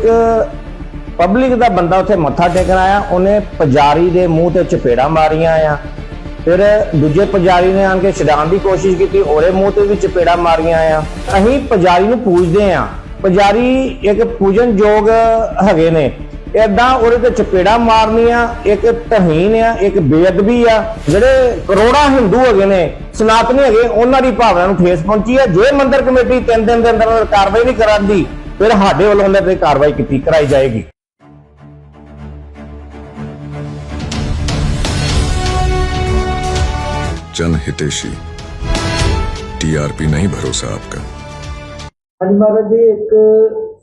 ਇੱਕ ਪਬਲਿਕ ਦਾ ਬੰਦਾ ਉੱਥੇ ਮੱਥਾ ਟੇਕਣ ਆਇਆ, ਉਹਨੇ ਪੁਜਾਰੀ ਦੇ ਮੂੰਹ ਤੇ ਚਪੇੜਾ ਮਾਰੀਆਂ ਆ। ਫਿਰ ਦੂਜੇ ਪੁਜਾਰੀ ਨੇ ਆਣ ਕੇ ਛਡਾਉਣ ਦੀ ਕੋਸ਼ਿਸ਼ ਕੀਤੀ, ਉਹਦੇ ਮੂੰਹ ਤੇ ਵੀ ਚਪੇੜਾ ਮਾਰੀਆਂ ਆ। ਅਸੀਂ ਪੁਜਾਰੀ ਨੂੰ ਪੂਜਦੇ ਆ। ਪੁਜਾਰੀ ਇੱਕ ਪੂਜਨਯੋਗ ਹੈਗੇ ਨੇ। ਏਦਾਂ ਉਹਦੇ ਤੇ ਚਪੇੜਾ ਮਾਰਨੀਆਂ, ਇੱਕ ਤਹੀਨ ਆ, ਇੱਕ ਬੇਅਦਬੀ ਆ। ਜਿਹੜੇ ਕਰੋੜਾਂ ਹਿੰਦੂ ਹੈਗੇ ਨੇ, ਸਨਾਤਨੀ ਹੈਗੇ, ਉਹਨਾਂ ਦੀ ਭਾਵਨਾ ਨੂੰ ਠੇਸ ਪਹੁੰਚੀ ਹੈ ਜੇ ਮੰਦਿਰ ਕਮੇਟੀ ਤਿੰਨ ਦਿਨ ਦੇ ਅੰਦਰ ਅੰਦਰ ਕਾਰਵਾਈ ਨਹੀਂ ਕਰਾਂਦੀ ਫਿਰ ਸਾਡੇ ਵੱਲੋਂ ਉਹਨਾਂ ਤੇ ਕਾਰਵਾਈ ਕੀਤੀ ਕਰਾਈ ਜਾਏਗੀ जन हितेशी टीआरपी नहीं भरोसा आपका ਹਾਂਜੀ ਮਹਾਰਾਜ ਜੀ ਇੱਕ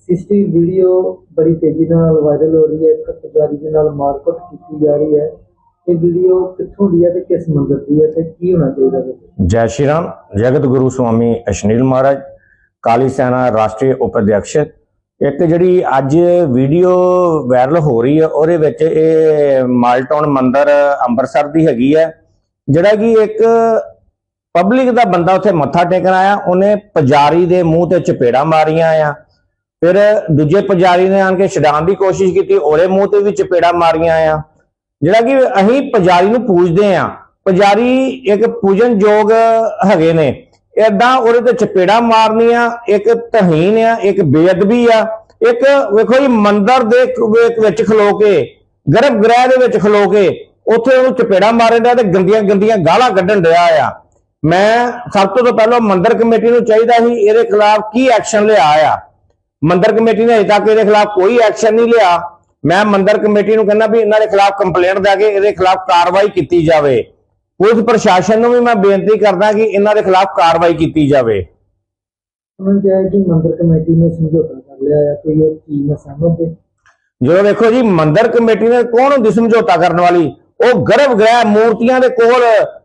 ਸਿਸਟੀ ਵੀਡੀਓ ਬੜੀ ਤੇਜ਼ੀ ਨਾਲ ਵਾਇਰਲ ਹੋ ਰਹੀ ਹੈ ਇੱਕ ਪੁਜਾਰੀ ਦੇ ਨਾਲ ਮਾਰਕੁੱਟ ਕੀਤੀ ਜਾ ਰਹੀ ਹੈ ਇਹ ਵੀਡੀਓ ਕਿੱਥੋਂ ਦੀ ਹੈ ਤੇ ਕਿਸ ਮੰਦਰ ਦੀ ਹੈ ਤੇ ਕੀ ਹੋਣਾ ਚਾਹੀਦਾ ਹੈ ਜੈ ਸ਼੍ਰੀ ਰਾਮ ਜਗਤ ਗੁਰੂ ਸਵਾਮੀ ਅਸ਼ਨੀਲ ਮਹਾਰਾਜ ਕਾਲੀ ਸੈਨਾ ਰਾਸ਼ਟਰੀ ਉਪਾਧਿਅਕਸ਼ ਇੱਕ ਜਿਹੜੀ ਅੱਜ ਵੀਡੀਓ ਵਾਇਰਲ ਹੋ ਰਹੀ ਹੈ ਉਹਦੇ ਵਿੱਚ ਇਹ ਮਾਲਟਾਊਨ ਮੰਦਰ ਅੰਮ੍ਰਿਤਸਰ ਦੀ ਹੈਗੀ ਹੈ ਜਿਹੜਾ ਕਿ ਇੱਕ ਪਬਲਿਕ ਦਾ ਬੰਦਾ ਉੱਥੇ ਮੱਥਾ ਟੇਕਣ ਆਇਆ, ਉਹਨੇ ਪੁਜਾਰੀ ਦੇ ਮੂੰਹ ਤੇ ਚਪੇੜਾ ਮਾਰੀਆਂ ਆ। ਫਿਰ ਦੂਜੇ ਪੁਜਾਰੀ ਨੇ ਆਣ ਕੇ ਛਡਾਉਣ ਦੀ ਕੋਸ਼ਿਸ਼ ਕੀਤੀ, ਉਹਦੇ ਮੂੰਹ ਤੇ ਵੀ ਚਪੇੜਾ ਮਾਰੀਆਂ ਆ। ਜਿਹੜਾ ਕਿ ਅਸੀਂ ਪੁਜਾਰੀ ਨੂੰ ਪੂਜਦੇ ਆ। ਪੁਜਾਰੀ ਇੱਕ ਪੂਜਨਯੋਗ ਹੈਗੇ ਨੇ। ਏਦਾਂ ਉਹਦੇ ਤੇ ਚਪੇੜਾ ਮਾਰਨੀਆਂ, ਇੱਕ ਤਹੀਨ ਆ, ਇੱਕ ਬੇਅਦਬੀ ਆ, ਇੱਕ ਵੇਖੋ ਜੀ ਮੰਦਰ ਦੇ ਵਿੱਚ- ਖਲੋ ਕੇ ਗਰਭ ਗ੍ਰਹਿ ਦੇ ਵਿੱਚ ਖਲੋ ਕੇ, ਉੱਥੇ ਉਹਨੂੰ ਚਪੇੜਾ ਮਾਰਨ ਡਿਆ ਤੇ ਗੰਦੀਆਂ ਗੰਦੀਆਂ ਗਾਲਾਂ ਕੱਢਣ ਡਿਆ ਆ। ਮੈਂ ਸਭ ਤੋਂ ਪਹਿਲਾਂ ਮੰਦਰ ਕਮੇਟੀ ਨੂੰ ਚਾਹੀਦਾ ਸੀ, ਇਹਦੇ ਖਿਲਾਫ ਕੀ ਐਕਸ਼ਨ ਲਿਆ ਆ? ਮੰਦਰ ਕਮੇਟੀ ਨੇ ਅਜੇ ਤੱਕ ਇਹਦੇ ਖਿਲਾਫ ਕੋਈ ਐਕਸ਼ਨ ਨਹੀਂ ਲਿਆ। ਮੈਂ ਮੰਦਰ ਕਮੇਟੀ ਨੂੰ ਕਹਿੰਦਾ ਵੀ ਇਹਨਾਂ ਦੇ ਖਿਲਾਫ ਕੰਪਲੇਂਟ ਦੇ ਕੇ ਇਹਦੇ ਖਿਲਾਫ ਕਾਰਵਾਈ ਕੀਤੀ ਜਾਵੇ। ਪੁਲਿਸ ਪ੍ਰਸ਼ਾਸਨ ਨੂੰ ਵੀ ਮੈਂ ਬੇਨਤੀ ਕਰਦਾ ਕਿ ਇਹਨਾਂ ਦੇ ਖਿਲਾਫ ਕਾਰਵਾਈ ਕੀਤੀ ਜਾਵੇ। ਉਹਨਾਂ ਨੇ ਕਿਹਾ ਕਿ ਮੰਦਰ ਕਮੇਟੀ ਨੇ ਸਮਝੌਤਾ ਕਰ ਲਿਆ ਹੈ ਕੋਈ ਇਹ ਚੀਜ਼ ਨਾਲ ਸਹਿਮਤ ਹੈ? ਜਦੋਂ ਵੇਖੋ ਜੀ ਮੰਦਰ ਕਮੇਟੀ ਨੇ ਕੌਣ ਹੁੰਦੀ ਸਮਝੌਤਾ ਕਰਨ ਵਾਲੀ? ਉਹ ਗਰਭ ਗ੍ਰਹਿ ਮੂਰਤੀਆਂ ਦੇ ਕੋਲ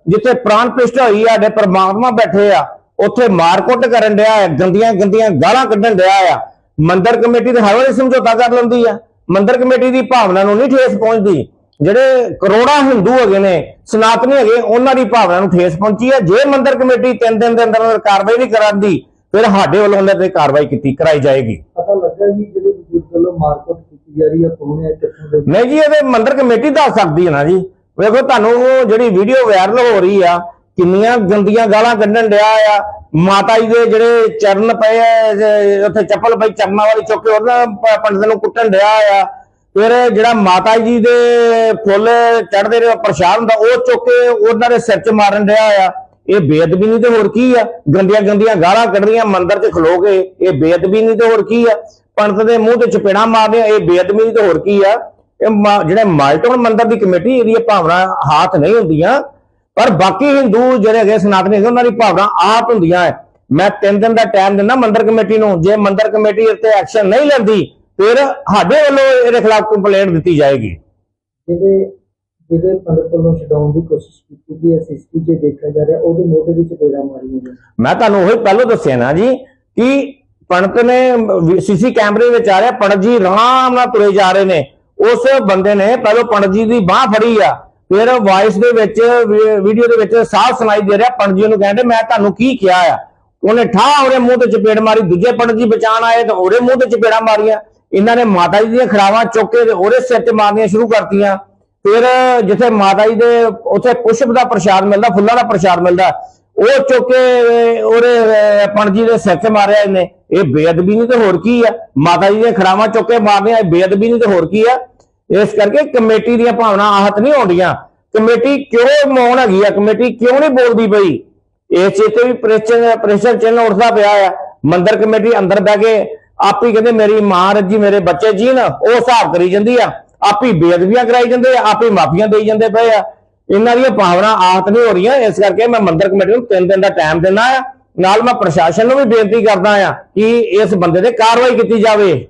ਜਿੱਥੇ ਪ੍ਰਾਨ ਪ੍ਰਤਿਸ਼ਠਾ ਹੋਈ ਆ ਸਾਡੇ ਪ੍ਰਮਾਤਮਾ ਬੈਠੇ ਆ ਉੱਥੇ ਮਾਰਕੁੱਟ ਕਰਨ ਡਿਆ ਹੈ ਗੰਦੀਆਂ ਗੰਦੀਆਂ ਗਾਲਾਂ ਕੱਢਣ ਡਿਆ ਆ। ਮੰਦਰ ਕਮੇਟੀ ਤੇ ਹਰ ਵਾਰੀ ਸਮਝੌਤਾ ਕਰ ਲੈਂਦੀ ਆ। ਮੰਦਰ ਕਮੇਟੀ ਦੀ ਭਾਵਨਾ ਨੂੰ ਨਹੀਂ ਠੇਸ ਪਹੁੰਚਦੀ। ਜਿਹੜੇ ਕਰੋੜਾਂ ਹਿੰਦੂ ਹੈਗੇ ਨੇ ਸਨਾਤਨੀ ਹੈਗੇ ਉਹਨਾਂ ਦੀ ਭਾਵਨਾ ਨੂੰ ਠੇਸ ਪਹੁੰਚੀ ਹੈ। ਜੇ ਮੰਦਰ ਕਮੇਟੀ ਤਿੰਨ ਦਿਨ ਦੇ ਅੰਦਰ ਅੰਦਰ ਕਾਰਵਾਈ ਨਹੀਂ ਕਰਾਂਦੀ ਫਿਰ ਸਾਡੇ ਵੱਲੋਂ ਉਹਨਾਂ ਤੇ ਕਾਰਵਾਈ ਕੀਤੀ ਕਰਾਈ ਜਾਏਗੀ। ਪਤਾ ਲੱਗਾ ਜੀ ਜਿਹੜੇ ਬਜ਼ੁਰਗ ਵੱਲੋਂ ਮਾਰਕੁੱਟ ਕੀਤੀ ਜਾ ਰਹੀ ਹੈ ਕੌਣ ਹੈ ਕਿੱਥੋਂ ਦੇ? ਨਹੀਂ ਜੀ ਇਹਦੇ ਮੰਦਰ ਕਮੇਟੀ ਦੱਸ ਸਕਦੀ ਹੈ ਨਾ ਜੀ। ਵੇਖੋ ਤੁਹਾਨੂੰ ਜਿਹੜੀ ਵੀਡੀਓ ਵਾਇਰਲ ਹੋ ਰਹੀ ਆ ਕਿੰਨੀਆਂ ਗੰਦੀਆਂ ਗਾਲਾਂ ਕੱਢਣ ਡਿਆ ਆ। ਮਾਤਾ ਜੀ ਦੇ ਜਿਹੜੇ ਚਰਨ ਪਏ ਉੱਥੇ ਚੱਪਲ ਪਈ ਚਰਨਾਂ ਵਾਲੀ ਚੁੱਕ ਕੇ ਉਹਨਾਂ ਪੰਡਤ ਨੂੰ ਕੁੱਟਣ ਡਿਆ ਆ। ਫਿਰ ਜਿਹੜਾ ਮਾਤਾ ਜੀ ਦੇ ਫੁੱਲ ਚੜਦੇ ਨੇ ਪ੍ਰਸ਼ਾਦ ਹੁੰਦਾ, ਉਹ ਚੁੱਕ ਕੇ ਉਹਨਾਂ ਦੇ ਸਿਰ 'ਚ ਮਾਰਨ ਰਿਹਾ ਆ। ਇਹ ਬੇਅਦਬੀ ਤੇ ਹੋਰ ਕੀ ਆ? ਗੰਦੀਆਂ ਗੰਦੀਆਂ ਗਾਲਾਂ ਕੱਢਦੀਆਂ, ਮੰਦਰ 'ਚ ਖਲੋ ਕੇ, ਇਹ ਬੇਅਦਬੀ ਤੇ ਹੋਰ ਕੀ ਆ? ਪੰਡਤ ਦੇ ਮੂੰਹ ਤੇ ਚਪੇੜਾਂ ਮਾਰਨੀਆਂ ਇਹ ਬੇਅਦਬੀ ਤੇ ਹੋਰ ਕੀ ਆ? ਇਹ ਮਾ- ਜਿਹੜੇ ਮਾਲਟਨ ਮੰਦਰ ਦੀ ਕਮੇਟੀ ਇਹਦੀ ਭਾਵਨਾ ਹਾਥ ਨਹੀਂ ਹੁੰਦੀਆਂ, ਪਰ ਬਾਕੀ ਹਿੰਦੂ ਜਿਹੜੇ ਹੈਗੇ ਸਨਾਤਨੀ ਹੈਗੇ, ਉਹਨਾਂ ਦੀ ਭਾਵਨਾ ਆਪ ਹੁੰਦੀਆਂ ਹੈ ਮੈਂ ਤਿੰਨ ਦਿਨ ਦਾ ਟਾਈਮ ਦਿੰਦਾ ਮੰਦਰ ਕਮੇਟੀ ਨੂੰ। ਜੇ ਮੰਦਰ ਕਮੇਟੀ ਇੱਥੇ ਐਕਸ਼ਨ ਨਹੀਂ ਲੈਂਦੀ ਫਿਰ ਸਾਡੇ ਵੱਲੋਂ ਇਹਦੇ ਖਿਲਾਫ ਕੰਪਲੇਂਟ ਦਿੱਤੀ ਜਾਏਗੀ। ਜਿਹਦੇ ਜਿਹਦੇ ਪੰਡਤ ਵੱਲੋਂ ਛਡਾਉਣ ਦੀ ਕੋਸ਼ਿਸ਼ ਕੀਤੀ ਗਈ ਹੈ ਸਿਸਟੀ ਜੇ ਦੇਖਿਆ ਜਾ ਰਿਹਾ ਉਹਦੇ ਮੋਢੇ ਵਿੱਚ ਬੇੜਾ ਮਾਰੀਆਂ ਨੇ ਮੈਂ ਤੁਹਾਨੂੰ ਉਹੀ ਪਹਿਲਾਂ ਦੱਸਿਆ ਨਾ ਜੀ ਕਿ ਪੰਡਤ ਨੇ ਸੀਸੀ ਕੈਮਰੇ ਵਿੱਚ ਆ ਰਿਹਾ ਪੰਡਤ ਜੀ ਆਰਾਮ ਨਾਲ ਤੁਰੇ ਜਾ ਰਹੇ ਨੇ। ਉਸ ਬੰਦੇ ਨੇ ਪਹਿਲਾਂ ਪੰਡਤ ਜੀ ਦੀ ਬਾਹ ਫੜੀ ਆ ਫਿਰ ਵਾਇਸ ਦੇ ਵਿੱਚ ਵੀਡੀਓ ਦੇ ਵਿੱਚ ਸਾਫ਼ ਸੁਣਾਈ ਦੇ ਰਿਹਾ ਪੰਡਤ ਜੀ ਨੂੰ ਕਹਿੰਦੇ ਮੈਂ ਤੁਹਾਨੂੰ ਕੀ ਕਿਹਾ ਆ? ਉਹਨੇ ਠਾਹ ਉਹਦੇ ਮੂੰਹ ਤੇ ਚਪੇੜ ਮਾਰੀ ਦੂਜੇ ਪੰਡਤ ਜੀ ਬਚਾਣ ਆਏ ਤਾਂ ਉਹਦੇ ਮੂੰਹ ਤੇ ਚਪੇੜਾਂ ਮਾਰੀਆਂ। ਇਹਨਾਂ ਨੇ ਮਾਤਾ ਜੀ ਦੀਆਂ ਖਰਾਵਾਂ ਚੁੱਕ ਕੇ ਉਹਦੇ ਸਿਰ ਤੇ ਮਾਰਨੀਆਂ ਸ਼ੁਰੂ ਕਰਤੀਆਂ। ਫਿਰ ਜਿੱਥੇ ਮਾਤਾ ਜੀ ਦੇ ਉੱਥੇ ਪੁਸ਼ਪ ਦਾ ਪ੍ਰਸ਼ਾਦ ਮਿਲਦਾ ਫੁੱਲਾਂ ਦਾ ਪ੍ਰਸ਼ਾਦ ਮਿਲਦਾ ਉਹ ਚੁੱਕ ਕੇ ਉਹਦੇ ਅਹ, ਜੀ ਦੇ ਸਿਰ ਤੇ ਮਾਰਿਆ ਇਹਨੇ। ਇਹ ਬੇਅਦਬੀ ਨਹੀਂ ਤੇ ਹੋਰ ਕੀ ਆ? ਮਾਤਾ ਜੀ ਦੀਆਂ ਖਰਾਵਾਂ ਚੁੱਕ ਕੇ ਮਾਰਨੀਆਂ ਇਹ ਬੇਅਦਬੀ ਨਹੀਂ ਤੇ ਹੋਰ ਕੀ ਆ? ਇਸ ਕਰਕੇ ਕਮੇਟੀ ਦੀਆਂ ਭਾਵਨਾ ਆਹਤ ਨਹੀਂ ਹੁੰਦੀਆਂ ਕਮੇਟੀ ਕਿਉਂ ਮੌਨ ਹੈਗੀ ਆ? ਕਮੇਟੀ ਕਿਉਂ ਨਹੀਂ ਬੋਲਦੀ ਪਈ? ਇਸ ਚੀਜ਼ ਤੇ ਵੀ ਪ੍ਰੈਸ਼ਰ ਪ੍ਰੈਸ਼ਰ ਚਿੰਨ ਉੱਠਦਾ ਪਿਆ ਆ। ਮੰਦਰ ਕਮੇਟੀ ਅੰਦਰ ਬਹਿ ਕੇ ਆਪ ਹੀ ਕਹਿੰਦੇ ਮੇਰੀ ਮਾਂ ਰੱਜੀ ਮੇਰੇ ਬੱਚੇ ਜੀ ਨਾ, ਉਹ ਹਿਸਾਬ ਕਰੀ ਜਾਂਦੀ ਆ। ਆਪ ਹੀ ਬੇਅਦਬੀਆਂ ਕਰਾਈ ਜਾਂਦੇ ਆ, ਆਪ ਹੀ ਮਾਫੀਆਂ ਦੇਈ ਜਾਂਦੇ ਪਏ ਆ। ਇਹਨਾਂ ਦੀਆਂ ਭਾਵਨਾ ਆਹਤ ਨਹੀਂ ਹੋ ਰਹੀਆਂ, ਇਸ ਕਰਕੇ ਮੈਂ ਮੰਦਰ ਕਮੇਟੀ ਨੂੰ ਤਿੰਨ ਦਿਨ ਦਾ ਟਾਈਮ ਦਿੰਦਾ ਆ। ਨਾਲ ਮੈਂ ਪ੍ਰਸ਼ਾਸਨ ਨੂੰ ਵੀ ਬੇਨਤੀ ਕਰਦਾ ਆ ਕਿ ਇਸ ਬੰਦੇ ਤੇ ਕਾਰਵਾਈ ਕੀਤੀ ਜਾਵੇ।